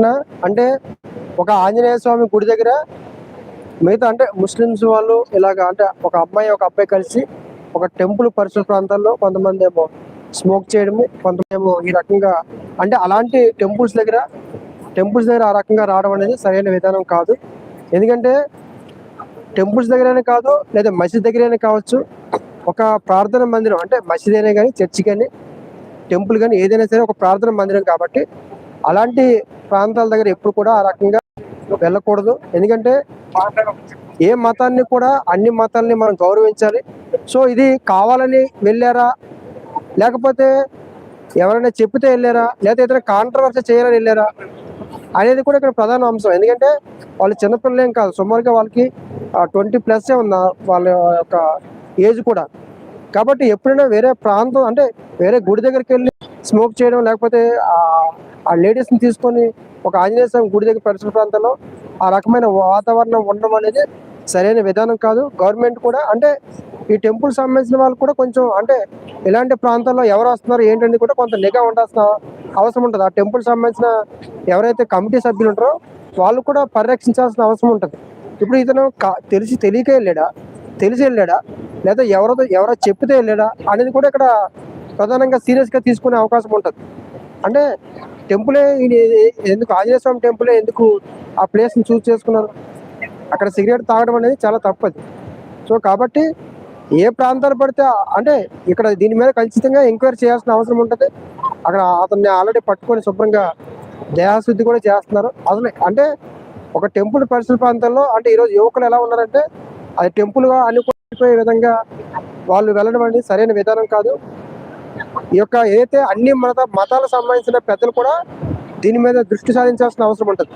ఘటన అంటే ఒక ఆంజనేయ స్వామి గుడి దగ్గర మిగతా అంటే ముస్లిమ్స్ వాళ్ళు ఇలాగ అంటే ఒక అమ్మాయి ఒక అబ్బాయి కలిసి ఒక టెంపుల్ పరిసర ప్రాంతాల్లో కొంతమంది ఏమో స్మోక్ చేయడము కొంతమంది ఏమో ఈ రకంగా అంటే అలాంటి టెంపుల్స్ దగ్గర టెంపుల్స్ దగ్గర ఆ రకంగా రావడం అనేది సరైన విధానం కాదు. ఎందుకంటే టెంపుల్స్ దగ్గరైనా కాదు లేదా మసీద్ దగ్గరైనా కావచ్చు ఒక ప్రార్థన మందిరం అంటే మసీద్ అయినా కానీ చర్చి కానీ టెంపుల్ కానీ ఏదైనా సరే ఒక ప్రార్థన మందిరం కాబట్టి అలాంటి ప్రాంతాల దగ్గర ఎప్పుడు కూడా ఆ రకంగా వెళ్ళకూడదు. ఎందుకంటే ఏ మతాన్ని కూడా అన్ని మతాలని మనం గౌరవించాలి. సో ఇది కావాలని వెళ్ళారా? లేకపోతే ఎవరైనా చెప్తే వెళ్ళారా? లేకపోతే ఏదైనా కాంట్రవర్సీ చేయాలని వెళ్ళారా? అనేది కూడా ఇక్కడ ప్రధాన అంశం. ఎందుకంటే వాళ్ళు చిన్నపిల్లలేం కాదు. సుమారుగా వాళ్ళకి ట్వంటీ ప్లస్ ఉన్న వాళ్ళ యొక్క ఏజ్ కూడా. కాబట్టి ఎప్పుడైనా వేరే ప్రాంతం అంటే వేరే గుడి దగ్గరికి వెళ్ళి స్మోక్ చేయడం లేకపోతే ఆ- లేడీస్ని తీసుకొని ఒక ఆంజనేయ స్వామి గుడి దగ్గర పరిసర ప్రాంతంలో ఆ రకమైన వాతావరణం ఉండడం అనేది సరైన విధానం కాదు. గవర్నమెంట్ కూడా అంటే ఈ టెంపుల్ సంబంధించిన వాళ్ళు కూడా కొంచెం అంటే ఇలాంటి ప్రాంతాల్లో ఎవరు వస్తున్నారు ఏంటని కూడా కొంత నిఘా ఉండాల్సిన అవసరం ఉంటుంది. ఆ టెంపుల్ సంబంధించిన ఎవరైతే కమిటీ సభ్యులు ఉంటారో వాళ్ళు కూడా పరిరక్షించాల్సిన అవసరం ఉంటుంది. ఇప్పుడు ఇతను తెలిసి తెలియక వెళ్ళాడా? తెలిసి వెళ్ళాడా? లేదా ఎవరో ఎవరో చెప్తే వెళ్ళాడా? అనేది కూడా ఇక్కడ ప్రధానంగా సీరియస్గా తీసుకునే అవకాశం ఉంటుంది. అంటే టెంపులే ఎందుకు ఆంజనేయ స్వామి టెంపులే ఎందుకు ఆ ప్లేస్ని చూస్ చేసుకున్నారు? అక్కడ సిగరెట్ తాగడం అనేది చాలా తప్పది. సో కాబట్టి ఏ ప్రాంతాలు పడితే అంటే ఇక్కడ దీని మీద ఖచ్చితంగా ఎంక్వైరీ చేయాల్సిన అవసరం ఉంటుంది. అక్కడ అతన్ని ఆల్రెడీ పట్టుకొని శుభ్రంగా దేహశుద్ధి కూడా చేస్తున్నారు. అసలు అంటే ఒక టెంపుల్ పరిసర ప్రాంతాల్లో అంటే ఈరోజు యువకులు ఎలా ఉన్నారంటే అది టెంపుల్గా అనుకునే విధంగా వాళ్ళు వెళ్ళడం అనేది సరైన విధానం కాదు. ఈ యొక్క ఏదైతే అన్ని మత మతాలకు సంబంధించిన పెద్దలు కూడా దీని మీద దృష్టి సాధించాల్సిన అవసరం ఉంటుంది.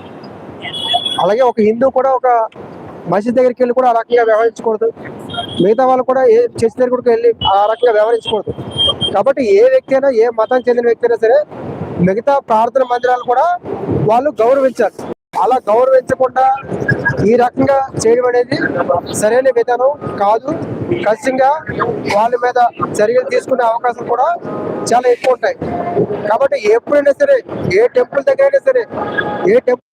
అలాగే ఒక హిందూ కూడా ఒక మసీద్ దగ్గరికి వెళ్ళి కూడా ఆ రకంగా వ్యవహరించకూడదు. మిగతా వాళ్ళు కూడా ఏ చర్చ్ దగ్గరికి వెళ్ళి ఆ రకంగా వ్యవహరించకూడదు. కాబట్టి ఏ వ్యక్తి అయినా ఏ మతం చెందిన వ్యక్తి అయినా సరే మిగతా ప్రార్థన మందిరాలు కూడా వాళ్ళు గౌరవించాలి. అలా గౌరవించకుండా ఈ రకంగా చేయడం అనేది సరైన విధానం కాదు. ఖచ్చితంగా వాళ్ళ మీద చర్యలు తీసుకునే అవకాశం కూడా చాలా ఎక్కువ ఉంటాయి. కాబట్టి ఎప్పుడైనా సరే ఏ టెంపుల్ దగ్గర అయినా సరే ఏ టెంపుల్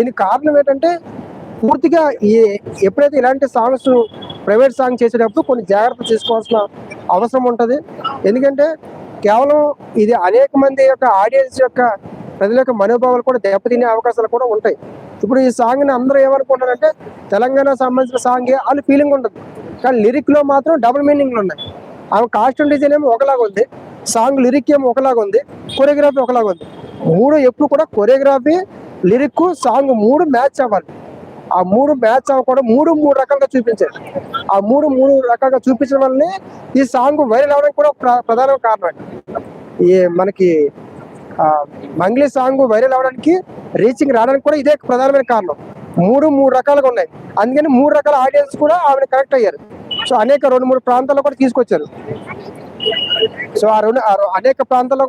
దీనికి కారణం ఏంటంటే పూర్తిగా ఈ ఎప్పుడైతే ఇలాంటి సాంగ్స్ ప్రైవేట్ సాంగ్ చేసేటప్పుడు కొన్ని జాగ్రత్తలు తీసుకోవాల్సిన అవసరం ఉంటుంది. ఎందుకంటే కేవలం ఇది అనేక మంది యొక్క ఆడియన్స్ యొక్క ప్రజల యొక్క మనోభావాలు కూడా దెబ్బతినే అవకాశాలు కూడా ఉంటాయి. ఇప్పుడు ఈ సాంగ్ని అందరూ ఏమనుకుంటారంటే తెలంగాణ సంబంధించిన సాంగే అని ఫీలింగ్ ఉంటుంది. కానీ లిరిక్లో మాత్రం డబుల్ మీనింగ్లు ఉన్నాయి. ఆమె కాస్ట్యూమ్ డిజైన్ ఏమో ఒకలాగా ఉంది. సాంగ్ లిరిక్ ఏమో ఒకలాగా ఉంది. కొరియోగ్రఫీ ఒకలాగా ఉంది. మూడు ఎప్పుడు కూడా కొరియోగ్రఫీ లిరిక్ సాంగ్ మూడు మ్యాచ్ అవ్వాలి. ఆ మూడు మ్యాచ్ అవ్వకుండా మూడు మూడు రకాలుగా చూపించారు. ఆ మూడు మూడు రకాలుగా చూపించడం వల్లనే ఈ సాంగ్ వైరల్ అవడానికి కూడా ప్ర- ప్రధాన కారణం. అండి ఈ మనకి మంగ్లీ సాంగ్ వైరల్ అవడానికి రీచింగ్ రావడానికి కూడా ఇదే ప్రధానమైన కారణం. మూడు మూడు రకాలుగా ఉన్నాయి. అందుకని మూడు రకాల ఆడియన్స్ కూడా ఆవిడ కనెక్ట్ అయ్యారు. సో అనేక రెండు మూడు ప్రాంతాల్లో కూడా తీసుకొచ్చారు. సో ఆ రెండు అనేక ప్రాంతాల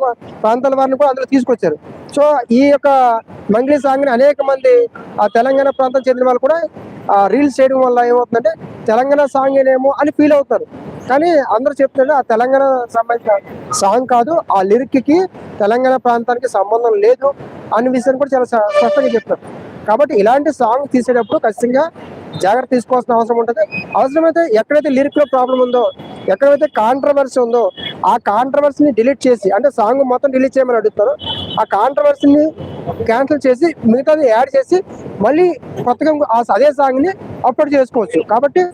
ప్రాంతాల వారిని కూడా అందులో తీసుకొచ్చారు. సో ఈ యొక్క మంగ్లీ సాంగ్ని అనేక మంది ఆ తెలంగాణ ప్రాంతం చెందిన వాళ్ళు కూడా ఆ రీల్స్ చేయడం వల్ల ఏమవుతుందంటే తెలంగాణ సాంగ్ ఏమో అని ఫీల్ అవుతారు. కానీ అందరూ చెప్తుంటే ఆ తెలంగాణ సంబంధించిన సాంగ్ కాదు ఆ లిరిక్కి తెలంగాణ ప్రాంతానికి సంబంధం లేదు అనే విషయాన్ని కూడా చాలా స్పష్టంగా చెప్తారు కాబట్టి ఇలాంటి సాంగ్ తీసేటప్పుడు ఖచ్చితంగా జాగ్రత్త తీసుకోవాల్సిన అవసరం ఉంటుంది. అవసరమైతే ఎక్కడైతే లిరిక్లో ప్రాబ్లం ఉందో ఎక్కడైతే కాంట్రవర్సీ ఉందో ఆ కాంట్రవర్సీని డిలీట్ చేసి అంటే సాంగ్ మొత్తం డిలీట్ చేయమని అడుగుతారు. ఆ కాంట్రవర్సీని క్యాన్సిల్ చేసి మిగతాది యాడ్ చేసి మళ్ళీ కొత్తగా ఆ అదే సాంగ్ని అప్లోడ్ చేసుకోవచ్చు. కాబట్టి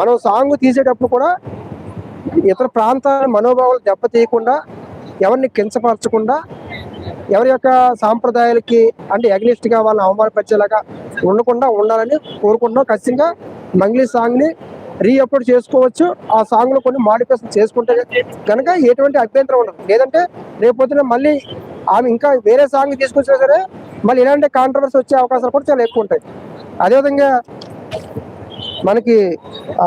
మనం సాంగ్ తీసేటప్పుడు కూడా ఇతర ప్రాంతాల మనోభావాలు దెబ్బతీయకుండా ఎవరిని కించపరచకుండా ఎవరి యొక్క సాంప్రదాయాలకి అంటే అగ్నిస్ట్గా వాళ్ళని అవమానపరిచేలాగా ఉండకుండా ఉండాలని కోరుకుంటున్నాం. ఖచ్చితంగా మంగ్లీ సాంగ్ని రీఅప్లోడ్ చేసుకోవచ్చు. ఆ సాంగ్లో కొన్ని మాడిఫికేషన్ చేసుకుంటే కనుక ఎటువంటి అభ్యంతరం ఉండదు. లేదంటే రేపొద్దున మళ్ళీ ఆమె ఇంకా వేరే సాంగ్ తీసుకొచ్చినా సరే మళ్ళీ ఇలాంటి కాంట్రవర్సీ వచ్చే అవకాశాలు కూడా చాలా ఎక్కువ ఉంటాయి. అదేవిధంగా మనకి ఆ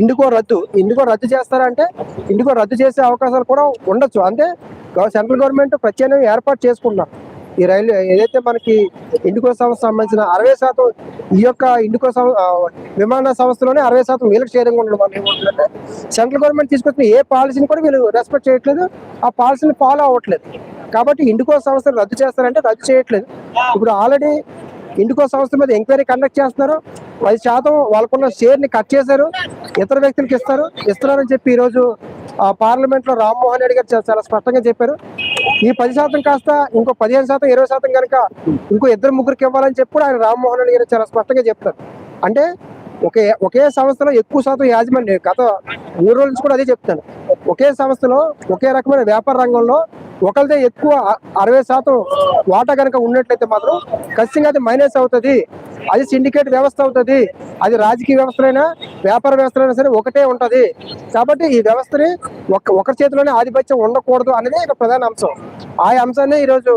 ఇండిగో రద్దు. ఇండిగో రద్దు చేస్తారంటే ఇండిగో రద్దు చేసే అవకాశాలు కూడా ఉండొచ్చు. అంటే సెంట్రల్ గవర్నమెంట్ ప్రత్యేకంగా ఏర్పాటు చేసుకున్నారు ఈ రైలు ఏదైతే మనకి ఇండికో సంస్థ సంబంధించిన అరవై శాతం ఈ యొక్క ఇండికో సం- విమాన సంస్థలోనే అరవై శాతం వీళ్ళకి షేరింగ్ ఉండడం వల్ల ఏమవుతుందంటే సెంట్రల్ గవర్నమెంట్ తీసుకొచ్చిన ఏ పాలసీని కూడా వీళ్ళు రెస్పెక్ట్ చేయట్లేదు. ఆ పాలసీని ఫాలో అవ్వట్లేదు. కాబట్టి ఇండికో సంస్థలు రద్దు చేస్తారంటే రద్దు చేయట్లేదు. ఇప్పుడు ఆల్రెడీ ఇండికో సంస్థ మీద ఎంక్వైరీ కండక్ట్ చేస్తున్నారు. పది శాతం వాళ్ళకున్న షేర్ని కట్ చేశారు. ఇతర వ్యక్తులకు ఇస్తారు. ఇస్తున్నారని చెప్పి ఈరోజు రోజు పార్లమెంట్లో రామ్మోహన్ రెడ్డి గారు చాలా స్పష్టంగా చెప్పారు. ఈ పది శాతం కాస్త ఇంకో పదిహేను శాతం ఇరవై శాతం కనుక ఇంకో ఇద్దరు ముగ్గురికి ఇవ్వాలని చెప్పి ఆయన రామ్మోహన్ రెడ్డి గారు చాలా స్పష్టంగా చెప్తారు. అంటే ఒకే ఒకే సంస్థలో ఎక్కువ శాతం యాజమాన్యం గత మూడు రోజుల నుంచి కూడా అదే చెప్తాను. ఒకే సంస్థలో ఒకే రకమైన వ్యాపార రంగంలో ఒకరిదే ఎక్కువ అరవై శాతం వాటా కనుక ఉన్నట్లయితే మాత్రం ఖచ్చితంగా అది మైనస్ అవుతుంది. అది సిండికేట్ వ్యవస్థ అవుతుంది. అది రాజకీయ వ్యవస్థలైనా వ్యాపార వ్యవస్థలైనా సరే ఒకటే ఉంటుంది. కాబట్టి ఈ వ్యవస్థని ఒక ఒకరి చేతిలోనే ఆధిపత్యం ఉండకూడదు అనేది ఒక ప్రధాన అంశం. ఆ అంశాన్ని ఈరోజు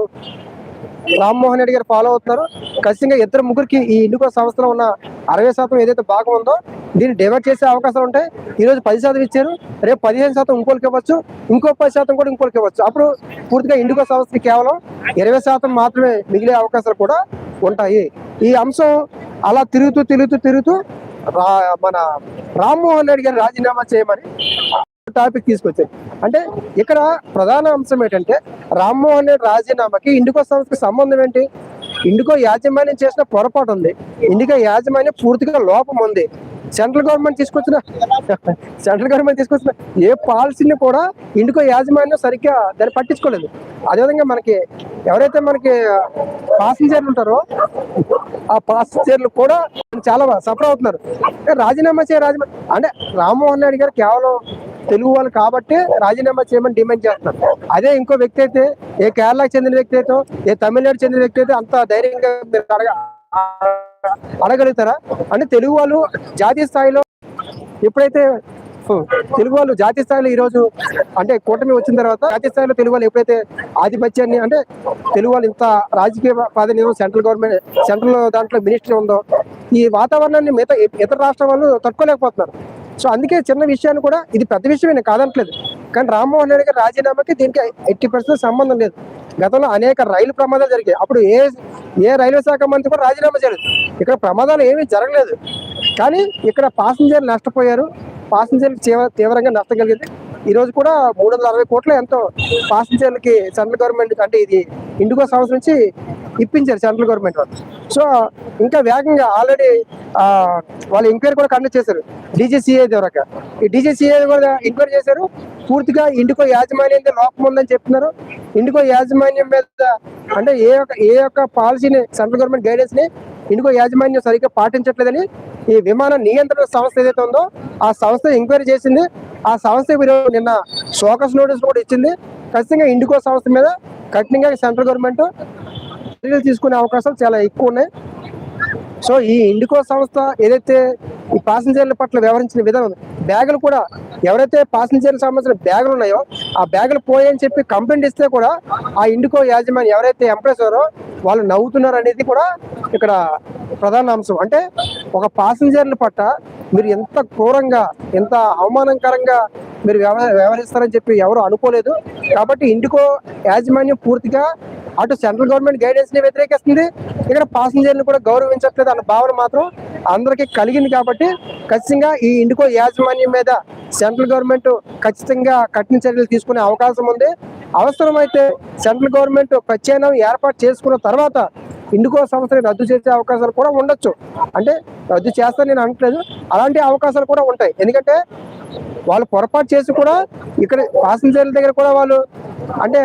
రామ్మోహన్ రెడ్డి గారు ఫాలో అవుతున్నారు. ఖచ్చితంగా ఇద్దరు ముగ్గురికి ఈ ఇండికో సంస్థలో ఉన్న అరవై శాతం ఏదైతే భాగం ఉందో దీన్ని డైవర్ట్ చేసే అవకాశాలు ఉంటాయి. ఈ రోజు పది శాతం ఇచ్చారు. రేపు పదిహేను శాతం ఇంకోరికి ఇవ్వచ్చు. ఇంకో పది శాతం కూడా ఇంకోరికి ఇవ్వచ్చు. అప్పుడు పూర్తిగా ఇండికో సంస్థకి కేవలం ఇరవై శాతం మాత్రమే మిగిలే అవకాశాలు కూడా ఉంటాయి. ఈ అంశం అలా తిరుగుతూ తిరుగుతూ తిరుగుతూ రా- మన రామ్మోహన్ రెడ్డి గారు రాజీనామా చేయమని టాపిక్ తీసుకొచ్చారు. అంటే ఇక్కడ ప్రధాన అంశం ఏంటంటే రామ్మోహన్ రెడ్డి రాజీనామాకి ఇండికో సంస్థకి సంబంధం ఏంటి? ఇండికో యాజమాన్యం చేసిన పొరపాటు ఉంది. ఇండికో యాజమాన్యం పూర్తిగా లోపం ఉంది. సెంట్రల్ గవర్నమెంట్ తీసుకొచ్చిన సెంట్రల్ గవర్నమెంట్ తీసుకొచ్చిన ఏ పాలసీని కూడా ఇండికో యాజమాన్యం సరిగ్గా దాన్ని పట్టించుకోలేదు. అదేవిధంగా మనకి ఎవరైతే మనకి పాసింజర్లు ఉంటారో ఆ పాసింజర్లు కూడా చాలా సఫర్ అవుతున్నారు. రాజీనామా చేయ రాజీనామా అంటే రామ్మోహన్ నాయుడు గారు కేవలం తెలుగు వాళ్ళు కాబట్టి రాజీనామా చేయమని డిమాండ్ చేస్తున్నారు. అదే ఇంకో వ్యక్తి అయితే ఏ కేరళకు చెందిన వ్యక్తి అయితే ఏ తమిళనాడు చెందిన వ్యక్తి అయితే అంత ధైర్యంగా మీరు అడగ అడగలుగుతారా? అంటే తెలుగు వాళ్ళు జాతీయ స్థాయిలో ఎప్పుడైతే తెలుగు వాళ్ళు జాతీయ స్థాయిలో ఈ రోజు అంటే కూటమి వచ్చిన తర్వాత జాతీయ స్థాయిలో తెలుగు వాళ్ళు ఎప్పుడైతే ఆధిపత్యాన్ని అంటే తెలుగు వాళ్ళు ఇంత రాజకీయ ప్రాధాన్యం సెంట్రల్ గవర్నమెంట్ సెంట్రల్ దాంట్లో మినిస్ట్రీ ఉందో ఈ వాతావరణాన్ని మిగతా ఇతర రాష్ట్రం వాళ్ళు తట్టుకోలేకపోతున్నారు. సో అందుకే చిన్న విషయాన్ని కూడా ఇది పెద్ద విషయం కాదనట్లేదు. కానీ రామ్మోహన్ రెడ్డి గారి రాజీనామాకి దీనికి ఎయిటీ పర్సెంట్ సంబంధం లేదు. గతంలో అనేక రైలు ప్రమాదాలు జరిగాయి. అప్పుడు ఏ ఏ రైల్వే శాఖ మంత్రి కూడా రాజీనామా చేయలేదు. ఇక్కడ ప్రమాదాలు ఏమీ జరగలేదు. కానీ ఇక్కడ పాసింజర్లు నష్టపోయారు. పాసింజర్లు తీవ్రంగా నష్టం కలిగింది. ఈ రోజు కూడా మూడు వందల అరవై కోట్ల ఎంతో పాసింజర్లకి సెంట్రల్ గవర్నమెంట్ అంటే ఇది ఇండిగో సంస్థ నుంచి ఇప్పించారు సెంట్రల్ గవర్నమెంట్ వాళ్ళు. సో ఇంకా వేగంగా ఆల్రెడీ వాళ్ళు ఎంక్వైరీ కూడా కండక్ట్ చేశారు. డీజీసీఏ ద్వారా. ఈ డీజీసీఏ కూడా ఎంక్వైరీ చేశారు. పూర్తిగా ఇండికో యాజమాన్యం లోపం ఉందని చెప్తున్నారు. ఇండికో యాజమాన్యం మీద అంటే ఏ యొక్క ఏ యొక్క పాలసీని సెంట్రల్ గవర్నమెంట్ గైడెన్స్ని ఇండికో యాజమాన్యం సరిగ్గా పాటించట్లేదని ఈ విమాన నియంత్రణ సంస్థ ఏదైతే ఉందో ఆ సంస్థ ఎంక్వైరీ చేసింది. ఆ సంస్థ నిన్న షోకస్ నోటీస్ కూడా ఇచ్చింది. ఖచ్చితంగా ఇండికో సంస్థ మీద కఠినంగా సెంట్రల్ గవర్నమెంట్ చర్యలు తీసుకునే అవకాశాలు చాలా ఎక్కువ ఉన్నాయి సో ఈ ఇండికో సంస్థ ఏదైతే ఈ పాసింజర్ల పట్ల వ్యవహరించిన విధానం బ్యాగులు కూడా ఎవరైతే ప్యాసింజర్లకు సంబంధించిన బ్యాగులు ఉన్నాయో ఆ బ్యాగులు పోయని చెప్పి కంప్లైంట్ ఇస్తే కూడా ఆ ఇండికో యాజమాన్యం ఎవరైతే ఎంప్లాయీస్ వాళ్ళు నవ్వుతున్నారు అనేది కూడా ఇక్కడ ప్రధాన అంశం. అంటే ఒక పాసింజర్ల పట్ల మీరు ఎంత క్రూరంగా ఎంత అవమానకరంగా మీరు వ్యవ- వ్యవహరిస్తారని చెప్పి ఎవరు అనుకోలేదు. కాబట్టి ఇండికో యాజమాన్యం పూర్తిగా అటు సెంట్రల్ గవర్నమెంట్ గైడెన్స్ని వ్యతిరేకిస్తుంది. ఇక్కడ పాసింజర్లు కూడా గౌరవించట్లేదు అన్న భావన మాత్రం అందరికీ కలిగింది కాబట్టి ఖచ్చితంగా ఈ ఇండికో యాజమాన్యం మీద సెంట్రల్ గవర్నమెంట్ ఖచ్చితంగా కఠిన చర్యలు తీసుకునే అవకాశం ఉంది. అవసరమైతే సెంట్రల్ గవర్నమెంట్ ప్రత్యామ్నాయం ఏర్పాటు చేసుకున్న తర్వాత ఇండికో సంస్థని రద్దు చేసే అవకాశాలు కూడా ఉండొచ్చు. అంటే రద్దు చేస్తా నేను అనట్లేదు. అలాంటి అవకాశాలు కూడా ఉంటాయి. ఎందుకంటే వాళ్ళు పొరపాటు చేసి కూడా ఇక్కడ పాసింజర్ల దగ్గర కూడా వాళ్ళు అంటే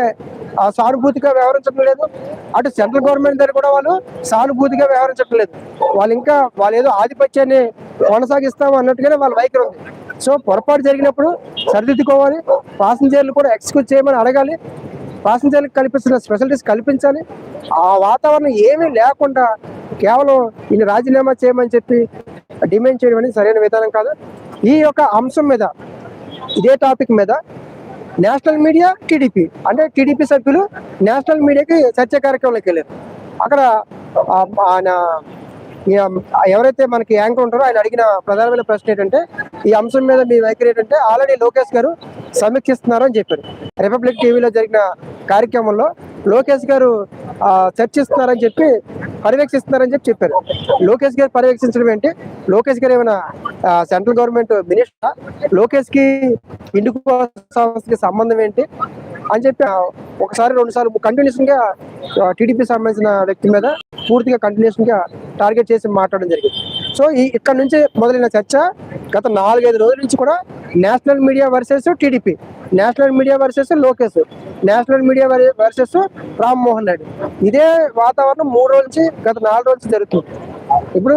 సానుభూతిగా వ్యవహరించడం లేదు అటు సెంట్రల్ గవర్నమెంట్ దగ్గర కూడా వాళ్ళు సానుభూతిగా వ్యవహరించడం లేదు వాళ్ళు ఇంకా వాళ్ళు ఏదో ఆధిపత్యాన్ని కొనసాగిస్తాము అన్నట్టుగానే వాళ్ళ వైఖరి ఉంది. సో పొరపాటు జరిగినప్పుడు సరిదిద్దుకోవాలి. పాసింజర్లు కూడా ఎక్స్క్యూజ్ చేయమని అడగాలి. పాసింజర్లకు కల్పిస్తున్న స్పెషలిటీస్ కల్పించాలి. ఆ వాతావరణం ఏమీ లేకుండా కేవలం ఈయన రాజీనామా చేయమని చెప్పి డిమాండ్ చేయడం అనేది సరైన విధానం కాదు. ఈ యొక్క అంశం మీద ఇదే టాపిక్ మీద నేషనల్ మీడియా టీడీపీ. అంటే టీడీపీ సభ్యులు నేషనల్ మీడియాకి చర్చ కార్యక్రమంలోకి వెళ్ళారు. అక్కడ ఆయన ఎవరైతే మనకి యాంకర్ ఉంటారో ఆయన అడిగిన ప్రధానమైన ప్రశ్న ఏంటంటే ఈ అంశం మీద మీ వైఖరి ఏంటంటే ఆల్రెడీ లోకేష్ గారు సమీక్షిస్తున్నారు అని చెప్పారు. రిపబ్లిక్ టీవీలో జరిగిన కార్యక్రమంలో లోకేష్ గారు చర్చిస్తున్నారని చెప్పి పర్యవేక్షిస్తున్నారని చెప్పి చెప్పారు. లోకేష్ గారు పర్యవేక్షించడం ఏంటి? లోకేష్ గారు ఏమైనా సెంట్రల్ గవర్నమెంట్ మినిస్టర్? లోకేష్కి ఇండుకు సంస్థకి సంబంధం ఏంటి? అని చెప్పి ఒకసారి రెండు సార్లు కంటిన్యూషన్గా టీడీపీ సంబంధించిన వ్యక్తి మీద పూర్తిగా కంటిన్యూషన్గా టార్గెట్ చేసి మాట్లాడడం జరిగింది. సో ఈ ఇక్కడ నుంచి మొదలైన చర్చ గత నాలుగైదు రోజుల నుంచి కూడా national media versus TDP national media versus Lokesh national media versus Rammohan Reddy. ఇదే వాతావరణం మూడు రోజుల నుంచి గత నాలుగు రోజులు జరుగుతుంది. ఇప్పుడు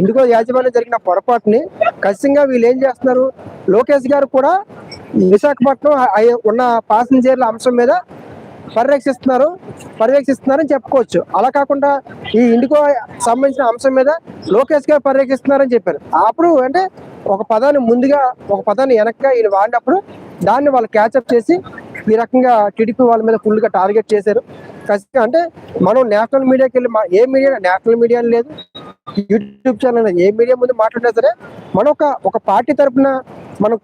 ఇండిగో యాజమాన్యం జరిగిన పొరపాటుని ఖచ్చితంగా వీళ్ళు ఏం చేస్తున్నారు? లోకేష్ గారు కూడా విశాఖపట్నం ఉన్న పాసింజర్ల అంశం మీద పర్యవేక్షిస్తున్నారు పర్యవేక్షిస్తున్నారని చెప్పుకోవచ్చు. అలా కాకుండా ఈ ఇండికో సంబంధించిన అంశం మీద లోకేష్ గారు పర్యవేక్షిస్తున్నారని చెప్పారు. అప్పుడు అంటే ఒక పదాన్ని ముందుగా ఒక పదాన్ని వెనక్గా ఈయన వాడినప్పుడు దాన్ని వాళ్ళు క్యాచప్ చేసి ఈ రకంగా టీడీపీ వాళ్ళ మీద ఫుల్గా టార్గెట్ చేశారు. ఖచ్చితంగా అంటే మనం నేషనల్ మీడియాకి వెళ్ళి ఏ మీడియా నేషనల్ మీడియా లేదు యూట్యూబ్ ఛానల్ ఏ మీడియా ముందు మాట్లాడినా సరే మనం ఒక ఒక పార్టీ తరపున మనం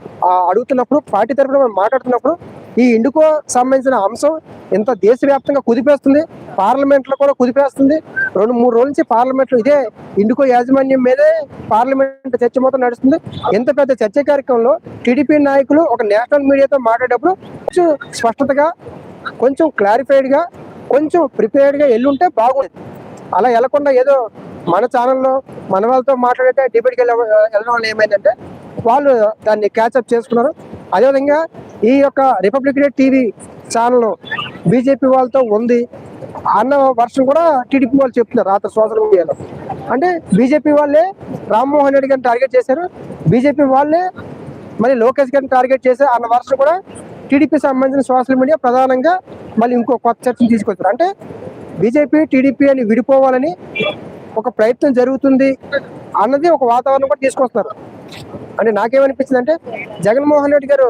అడుగుతున్నప్పుడు పార్టీ తరపున మనం మాట్లాడుతున్నప్పుడు ఈ ఇండికో సంబంధించిన అంశం ఎంత దేశవ్యాప్తంగా కుదిపేస్తుంది పార్లమెంట్లో కూడా కుదిపేస్తుంది. రెండు మూడు రోజుల నుంచి పార్లమెంట్లో ఇదే ఇండుకో యాజమాన్యం మీదే పార్లమెంట్ చర్చ మొత్తం నడుస్తుంది. ఎంత పెద్ద చర్చ కార్యక్రమంలో టీడీపీ నాయకులు ఒక నేషనల్ మీడియాతో మాట్లాడేటప్పుడు కొంచెం స్పష్టతగా కొంచెం క్లారిఫైడ్గా కొంచెం ప్రిపేర్డ్గా ఎల్లుంటే బాగుండేది. అలా వెళ్ళకుండా ఏదో మన ఛానల్లో మన వాళ్ళతో మాట్లాడితే డిబేట్కి వెళ్ళ వెళ్ళడం వల్ల ఏమైందంటే వాళ్ళు దాన్ని క్యాచప్ చేసుకున్నారు. అదేవిధంగా ఈ యొక్క Republic day TV channel BJP వాళ్ళతో ఉంది. అన్న వర్షం కూడా టీడీపీ వాళ్ళు చెప్తున్నారు రాత్రి సోషల్ మీడియాలో. అంటే బీజేపీ వాళ్ళే రామ్మోహన్ రెడ్డి గారిని టార్గెట్ చేశారు. బీజేపీ వాళ్ళే మళ్ళీ లోకేష్ గారిని టార్గెట్ చేశారు. అన్న వర్షం కూడా టీడీపీ సంబంధించిన సోషల్ మీడియా ప్రధానంగా మళ్ళీ ఇంకో కొత్త చర్చను తీసుకొచ్చారు. అంటే బీజేపీ టీడీపీ అని విడిపోవాలని ఒక ప్రయత్నం జరుగుతుంది అన్నది ఒక వాతావరణం కూడా తీసుకొస్తున్నారు. అంటే నాకేమనిపించింది అంటే జగన్మోహన్ రెడ్డి గారు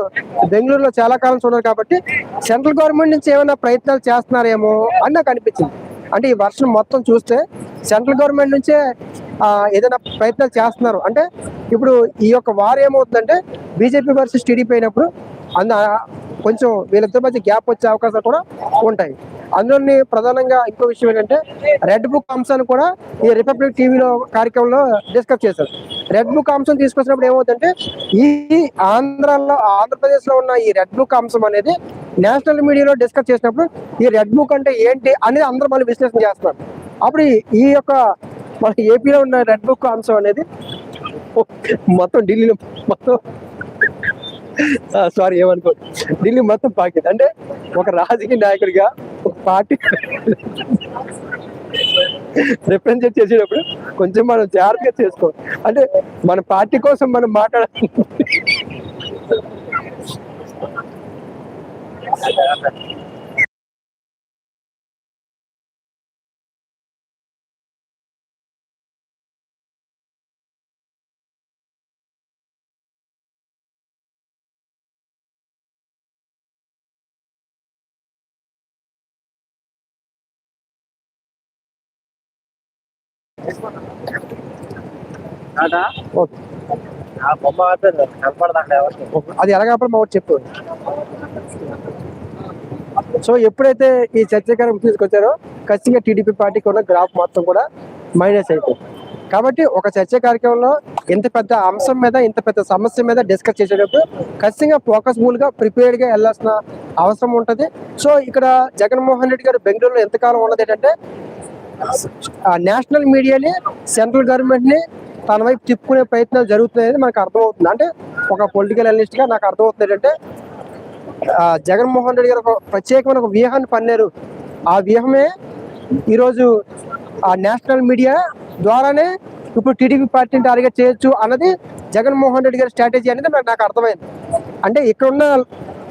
బెంగళూరులో చాలా కాలం చూడరు కాబట్టి సెంట్రల్ గవర్నమెంట్ నుంచి ఏమైనా ప్రయత్నాలు చేస్తున్నారేమో అని నాకు అనిపించింది. అంటే ఈ వర్షం మొత్తం చూస్తే సెంట్రల్ గవర్నమెంట్ నుంచే ఏదైనా ప్రయత్నాలు చేస్తున్నారు. అంటే ఇప్పుడు ఈ యొక్క వారు ఏమవుతుందంటే బీజేపీ వర్సెస్ టీడీపీ అయినప్పుడు అంద కొంచెం వీళ్ళిద్దరి మధ్య గ్యాప్ వచ్చే అవకాశాలు కూడా ఉంటాయి. అందులోని ప్రధానంగా ఇంకో విషయం ఏంటంటే రెడ్ బుక్ అంశాన్ని కూడా ఈ రిపబ్లిక్ టీవీలో కార్యక్రమంలో డిస్కస్ చేశారు. రెడ్ బుక్ అంశం తీసుకొచ్చినప్పుడు ఏమవుతుందంటే ఈ ఆంధ్రాలో ఆంధ్రప్రదేశ్లో ఉన్న ఈ రెడ్ బుక్ అంశం అనేది నేషనల్ మీడియాలో డిస్కస్ చేసినప్పుడు ఈ రెడ్ బుక్ అంటే ఏంటి అనేది అందరూ మళ్ళీ విశ్లేషణ చేస్తున్నారు. అప్పుడు ఈ- ఈ యొక్క మన ఏపీలో ఉన్న రెడ్ బుక్ అంశం అనేది మొత్తం ఢిల్లీలో మొత్తం సారీ ఏమనుకో. ఢిల్లీ మొత్తం పాకింది అంటే ఒక రాజకీయ నాయకుడిగా ఒక పార్టీ రిప్రజెంట్ చేసేటప్పుడు కొంచెం మనం జాగ్రత్తగా చేసుకోవాలి అంటే మన పార్టీ కోసం మనం మాట్లాడ అది ఎలాగప్పుడు మా చెప్పు. సో ఎప్పుడైతే ఈ చర్చకరం తీసుకొచ్చారో ఖచ్చితంగా టీడీపీ పార్టీకి ఉన్న గ్రాఫ్ మొత్తం కూడా మైనస్ అయిపోయింది. కాబట్టి ఒక చర్చ కార్యక్రమంలో ఇంత పెద్ద అంశం మీద ఇంత పెద్ద సమస్య మీద డిస్కస్ చేసేటప్పుడు ఖచ్చితంగా ఫోకస్ఫుల్గా ప్రిపేర్డ్గా వెళ్ళాల్సిన అవసరం ఉంటది. సో ఇక్కడ జగన్మోహన్ రెడ్డి గారు బెంగళూరులో ఎంతకాలం ఉన్నది ఏంటంటే నేషనల్ మీడియాని సెంట్రల్ గవర్నమెంట్ని తన వైపు తిప్పుకునే ప్రయత్నాలు జరుగుతున్నాయని మనకు అర్థమవుతుంది. అంటే ఒక పొలిటికల్ అనలిస్ట్గా నాకు అర్థమవుతుంది ఏంటంటే ఆ, జగన్మోహన్ రెడ్డి గారు ఒక ప్రత్యేకమైన ఒక వ్యూహాన్ని పన్నారు. ఆ వ్యూహమే ఈరోజు ఆ నేషనల్ మీడియా ద్వారానే ఇప్పుడు టీడీపీ పార్టీని టార్గెట్ చేయొచ్చు అన్నది జగన్మోహన్ రెడ్డి గారి స్ట్రాటజీ అనేది నాకు నాకు అర్థమైంది. అంటే ఇక్కడ ఉన్న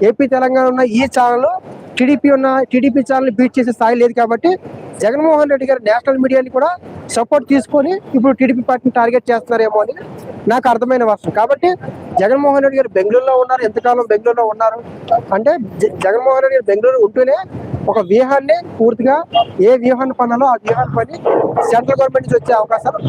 ఏపీ తెలంగాణ ఉన్న ఈ ఛానల్ టీడీపీ ఉన్న టీడీపీ ఛానల్ బీట్ చేసే స్థాయి లేదు కాబట్టి జగన్మోహన్ రెడ్డి గారు నేషనల్ మీడియాని కూడా సపోర్ట్ తీసుకొని ఇప్పుడు టీడీపీ పార్టీని టార్గెట్ చేస్తున్నారేమో అని నాకు అర్థమైన వర్షం. కాబట్టి జగన్మోహన్ రెడ్డి గారు బెంగళూరులో ఉన్నారు. ఎంతకాలం బెంగళూరులో ఉన్నారు? అంటే జ- జగన్మోహన్ రెడ్డి గారు బెంగళూరు ఉంటూనే ఒక వ్యూహాన్ని పూర్తిగా ఏ వ్యూహాన్ని పన్నాలో ఆ వ్యూహాన్ని పని సెంట్రల్ గవర్నమెంట్ నుంచి వచ్చే అవకాశాలు